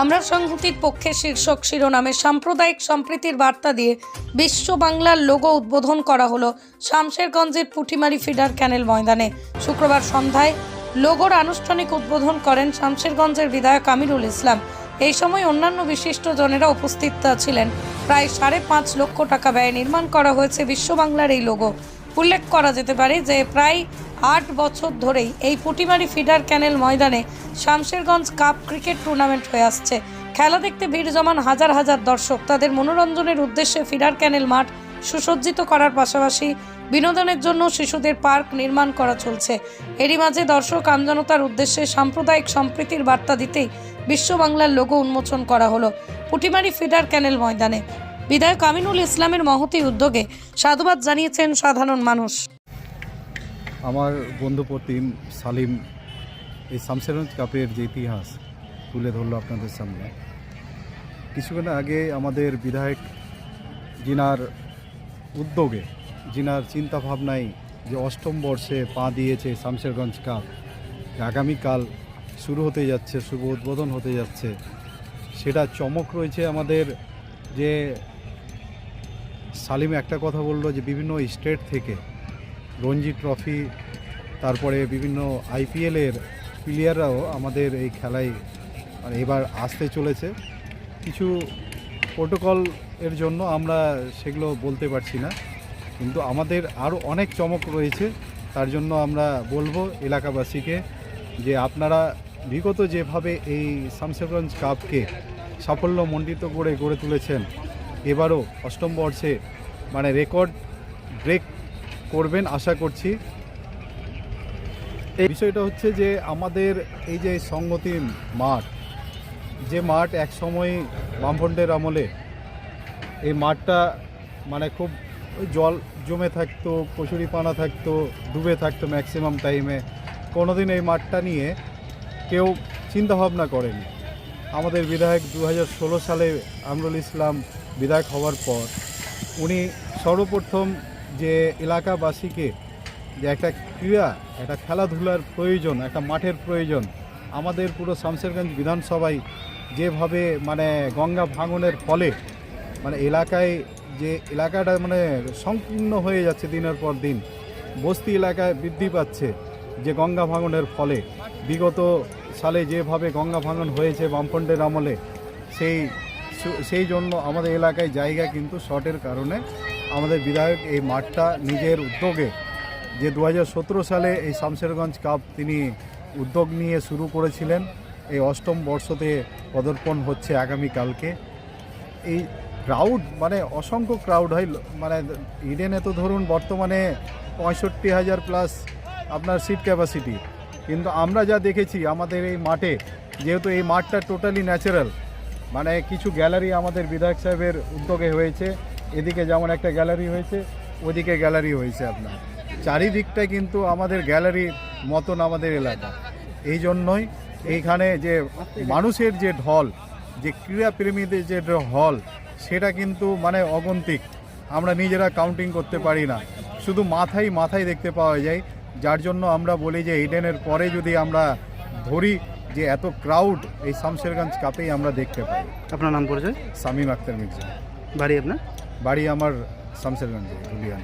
আমরা সংহতির পক্ষে শীর্ষক শিরোনামে সাম্প্রদায়িক সম্প্রীতির বার্তা দিয়ে বিশ্ব বাংলার লোগো উদ্বোধন করা হলো শামশেরগঞ্জের পুটিমারি ফিডার ক্যানেল ময়দানে। শুক্রবার সন্ধ্যায় লোগোর আনুষ্ঠানিক উদ্বোধন করেন শামশেরগঞ্জের বিধায়ক আমিরুল ইসলাম। এই সময় অন্যান্য বিশিষ্ট জনেরা উপস্থিত ছিলেন। প্রায় সাড়ে পাঁচ লক্ষ টাকা ব্যয়ে নির্মাণ করা হয়েছে বিশ্ব বাংলার এই লোগো। উল্লেখ করা যেতে পারে যে প্রায় আট বছর ধরেই এই পুটিমারি ফিডার ক্যানেল ময়দানে শামশেরগঞ্জ কাপ ক্রিকেট টুর্নামেন্ট হয়ে আসছে। খেলা দেখতে ভিড় জমান হাজার হাজার দর্শক। তাদের মনোরঞ্জনের উদ্দেশ্যে ফিডার ক্যানেল মাঠ সুসজ্জিত করার পাশাপাশি বিনোদনের জন্য শিশুদের পার্ক নির্মাণ করা চলছে। এরই মাঝে দর্শক আমজনতার উদ্দেশ্যে সাম্প্রদায়িক সম্প্রীতির বার্তা দিতেই বিশ্ব বাংলার লোগো উন্মোচন করা হলো পুটিমারি ফিডার ক্যানেল ময়দানে। বিধায়ক আমিনুল ইসলামের মহতি উদ্যোগে সাধুবাদ জানিয়েছেন সাধারণ মানুষ। আমার বন্ধু প্রতিম সালিম, এই শামসেরগঞ্জ কাপের যে ইতিহাস তুলে ধরলো আপনাদের সামনে। কিছুক্ষণ আগে আমাদের বিধায়ক জিনার উদ্যোগে, জিনার চিন্তা ভাবনায় যে অষ্টম বর্ষে পা দিয়েছে শামসেরগঞ্জ কাপ আগামীকাল শুরু হতে যাচ্ছে, শুভ উদ্বোধন হতে যাচ্ছে, সেটা চমক রয়েছে আমাদের যে সালিম একটা কথা বলল যে বিভিন্ন স্টেট থেকে রঞ্জি ট্রফি, তারপরে বিভিন্ন আইপিএলের প্লেয়াররাও আমাদের এই খেলায় মানে এবার আসতে চলেছে। কিছু প্রোটোকল এর জন্য আমরা সেগুলো বলতে পারছি না, কিন্তু আমাদের আরও অনেক চমক রয়েছে। তার জন্য আমরা বলব এলাকাবাসীকে যে আপনারা বিগত যেভাবে এই শামশেরগঞ্জ কাপকে সাফল্যমণ্ডিত করে গড়ে তুলেছেন এবারও অষ্টম বর্ষে মানে রেকর্ড ব্রেক করবেন আশা করছি। এই বিষয়টা হচ্ছে যে আমাদের এই যে সংগতি মাঠ, যে মাঠ এক সময় বামফ্রন্টের আমলে, এই মাঠটা মানে খুব জল জমে থাকতো কচুরি পানা থাকতো, ডুবে থাকতো ম্যাক্সিমাম টাইমে কোনোদিন এই মাঠটা নিয়ে কেউ চিন্তাভাবনা করেনি। আমাদের বিধায়ক দু হাজার ষোলো সালে আমরুল ইসলাম বিধায়ক হওয়ার পর উনি সর্বপ্রথম যে এলাকাবাসীকে যে একটা ক্রীড়া, একটা খেলাধুলার প্রয়োজন, একটা মাঠের প্রয়োজন, আমাদের পুরো শামশেরগঞ্জ বিধানসভায় যেভাবে মানে গঙ্গা ভাঙনের ফলে মানে এলাকায় যে এলাকাটা মানে সংকীর্ণ হয়ে যাচ্ছে দিনের পর দিন, বস্তি এলাকায় বৃদ্ধি পাচ্ছে যে গঙ্গা ভাঙনের ফলে। বিগত সালে যেভাবে গঙ্গা ভাঙন হয়েছে বামফ্রন্টের আমলে, সেই সেই জন্য আমাদের এলাকায় জায়গা কিন্তু শর্টের কারণে আমাদের বিধায়ক এই মাঠটা নিজের উদ্যোগে যে দু হাজার সতেরো সালে এই শামশেরগঞ্জ কাপ তিনি উদ্যোগ নিয়ে শুরু করেছিলেন, এই অষ্টম বর্ষতে পদার্পণ হচ্ছে আগামীকালকে। এই ক্রাউড মানে অসংখ্য ক্রাউড হয় মানে ইডেনে তো ধরুন বর্তমানে পঁয়ষট্টি হাজার প্লাস আপনার সিট ক্যাপাসিটি কিন্তু আমরা যা দেখেছি আমাদের এই মাঠে, যেহেতু এই মাঠটা টোটালি ন্যাচারাল মানে কিছু গ্যালারি আমাদের বিধায়ক সাহেবের উদ্যোগে হয়েছে, এদিকে যেমন একটা গ্যালারি হয়েছে, ওদিকে গ্যালারি হয়েছে আপনার। চারিদিকটা কিন্তু আমাদের গ্যালারির মতন আমাদের এলাকা। এই জন্যই এইখানে যে মানুষের যে ঢল, যে ক্রীড়াপ্রেমীদের যে হল সেটা কিন্তু মানে অগন্তিক। আমরা নিজেরা কাউন্টিং করতে পারি না। শুধু মাথায় মাথায় দেখতে পাওয়া যায় যার জন্য আমরা বলি যে ইডেনের পরে যদি আমরা ধরি যে এত ক্রাউড এই শামশেরগঞ্জ কাপেই আমরা দেখতে পাই। আপনার নাম পরিচয়? সামিম আক্তার মির্জা। বাড়ি আপনার? বাড়ি আমার শামশেরগঞ্জে ধুলিয়ান।